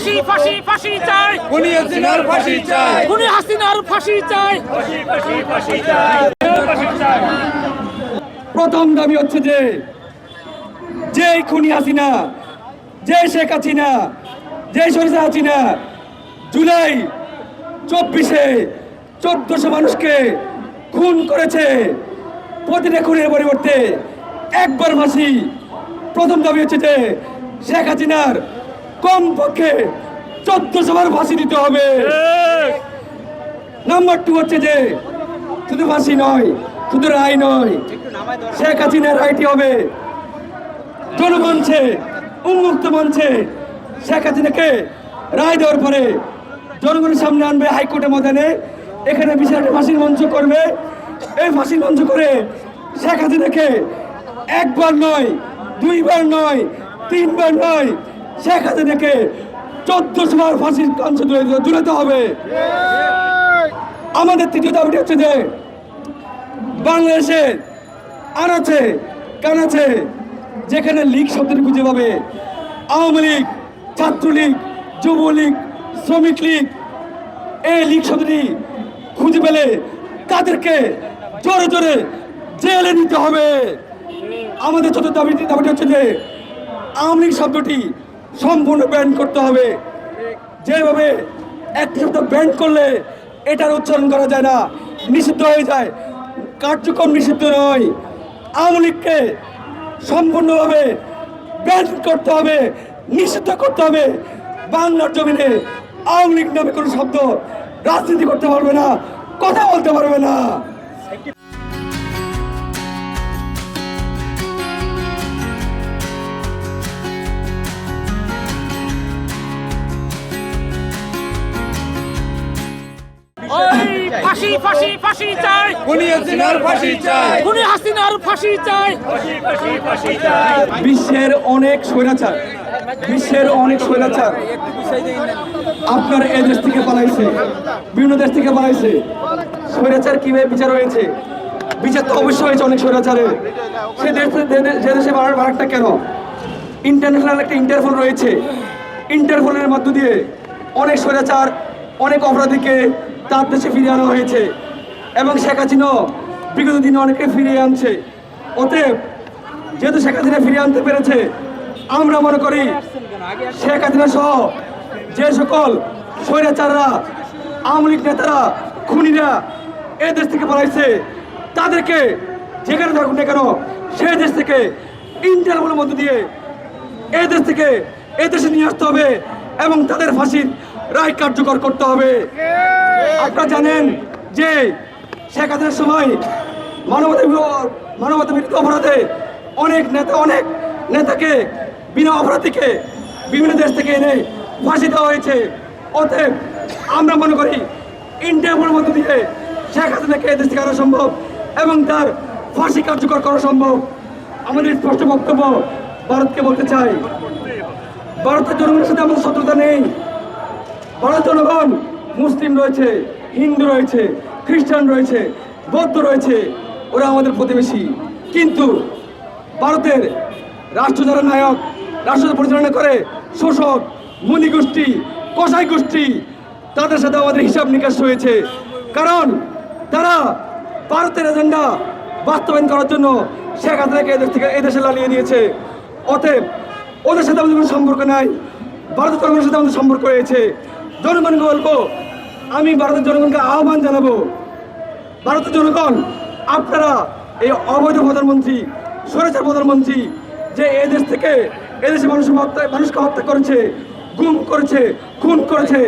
ফাঁসি ফাঁসি ফাঁসি চাই। খুনি হাসিনার ফাঁসি চাই। খুনি হাসিনার ফাঁসি চাই। প্রথম দাবি হচ্ছে যে যে খুনি হাসিনা যে শেখ হাসিনা যে সরিষা হাসিনা জুলাই চব্বিশে চোদ্দশো মানুষকে খুন করেছে। প্রতিটা খুনের পরিবর্তে একবার ফাঁসি। প্রথম দাবি হচ্ছে যে শেখ হাসিনার কমপক্ষে চোদ্দশো বার ফাঁসি দিতে হবে। নাম্বার টু হচ্ছে যে শুধু ফাঁসি নয় শুধু রায় নয় শেখ হাসিনার রায়টি হবে। জনমঞ্চে উন্মুক্ত মঞ্চে শেখ হাসিনাকে রায় দেওয়ার পরে জনগণের সামনে আনবে হাইকোর্টের ময়দানে। এখানে বিশাল ফাঁসির মঞ্চ করবে। এই ফাঁসির মঞ্চ করে শেখ হাসিনাকে একবার নয় দুইবার নয় তিনবার নয় শেখ হাসিনাকে চোদ্দশো বার ফাঁসির তুলেতে হবে। আমাদের তৃতীয় দাবিটি হচ্ছে যে বাংলাদেশের আনাচে কানাচে যেখানে লীগ শব্দটি খুঁজে পাবে। আওয়ামী লীগ, ছাত্রলীগ, যুবলীগ, শ্রমিক লীগ, এই লীগ শব্দটি খুঁজে পেলে তাদেরকে জোরে জোরে জেলে নিতে হবে। আমাদের চতুর্থ দাবিটি দাবিটি হচ্ছে যে, আওয়ামী লীগ শব্দটি সম্পূর্ণ ব্যান করতে হবে। যেভাবে একটি শব্দ ব্যান করলে এটার উচ্চারণ করা যায় না, নিষিদ্ধ হয়ে যায়। কার্যক্রম নিষিদ্ধ নয়। আওয়ামী লীগকে সম্পূর্ণভাবে ব্যান করতে হবে, নিষিদ্ধ করতে হবে। বাংলার জমিনে আওয়ামী লীগ নামে কোনো শব্দ রাজনীতি করতে পারবে না, কথা বলতে পারবে না। ফাঁসি ফাঁসি ফাঁসি চাই। খুনি হাসিনার ফাঁসি চাই। খুনি হাসিনার ফাঁসি চাই। বিশ্বের অনেক স্বৈরাচার বিশ্বের অনেক স্বৈরাচার আপনার এই দেশ থেকে পালাইছে বিভিন্ন দেশ থেকে পালাইছে। স্বৈরাচার কীভাবে বিচার হয়েছে? বিচার তো অবশ্যই হয়েছে অনেক স্বৈরাচারের সে দেশ যে দেশে বাড়ার বাড়ারটা কেন? ইন্টারন্যাশনাল একটা ইন্টারফল রয়েছে। ইন্টারফলের মধ্য দিয়ে অনেক স্বৈরাচার অনেক অপরাধীকে তার দেশে ফিরিয়ে আনা হয়েছে। এবং শেখ হাসিনাও বিগত দিনে অনেকে ফিরিয়ে আনছে। অতএব যেহেতু শেখ হাসিনা ফিরিয়ে আনতে পেরেছে, আমরা মনে করি শেখ হাসিনা সহ যে সকল স্বৈরাচাররা, আওয়ামী লীগ নেতারা, খুনিরা এ দেশ থেকে পালাইছে, তাদেরকে যেখানে থাকুক না কেন সেই দেশ থেকে ইন্টারভোলের মধ্য দিয়ে এই দেশ থেকে এই দেশে নিয়ে আসতে হবে এবং তাদের ফাঁসির রায় কার্যকর করতে হবে। আপনারা জানেন যে শেখ হাসিনার সময় মানবতা মানবতা বিরোধী অপরাধে অনেক নেতা অনেক নেতাকে বিনা অপরাধীকে বিভিন্ন দেশ থেকে এনে ফাঁসি দেওয়া হয়েছে। অতএব আমরা মনে করি ইন্টারপোলের মধ্য দিয়ে শেখ হাসিনাকে এদেশ থেকে আনা সম্ভব এবং তার ফাঁসি কার্যকর করা সম্ভব। আমাদের স্পষ্ট বক্তব্য ভারতকে বলতে চাই ভারতের জনগণের সাথে আমাদের শত্রুতা নেই। ভারত জনগণ মুসলিম রয়েছে, হিন্দু রয়েছে, খ্রিস্টান রয়েছে, বৌদ্ধ রয়েছে, ওরা আমাদের প্রতিবেশী। কিন্তু ভারতের রাষ্ট্র যারা নায়ক, রাষ্ট্র পরিচালনা করে, শোষক, মুনি গোষ্ঠী, কসাই গোষ্ঠী, তাদের সাথে আমাদের হিসাব নিকাশ হয়েছে। কারণ তারা ভারতের এজেন্ডা বাস্তবায়ন করার জন্য শেখ হাসিনাকে এদেশ থেকে, এদেশে লালিয়ে দিয়েছে অতএব ওদের সাথে আমাদের কোনো সম্পর্ক নাই। ভারতের জনগণের সাথে আমাদের সম্পর্ক রয়েছে। জনগণকে বলব, আমি ভারতের জনগণকে আহ্বান জানাব। ভারতের জনগণ, আপনারা এই অবৈধ প্রধানমন্ত্রী সরেছে প্রধানমন্ত্রী, যে এদেশ দেশ থেকে এদেশে মানুষ মানুষকে হত্যা করেছে, গুম করেছে, খুন করেছে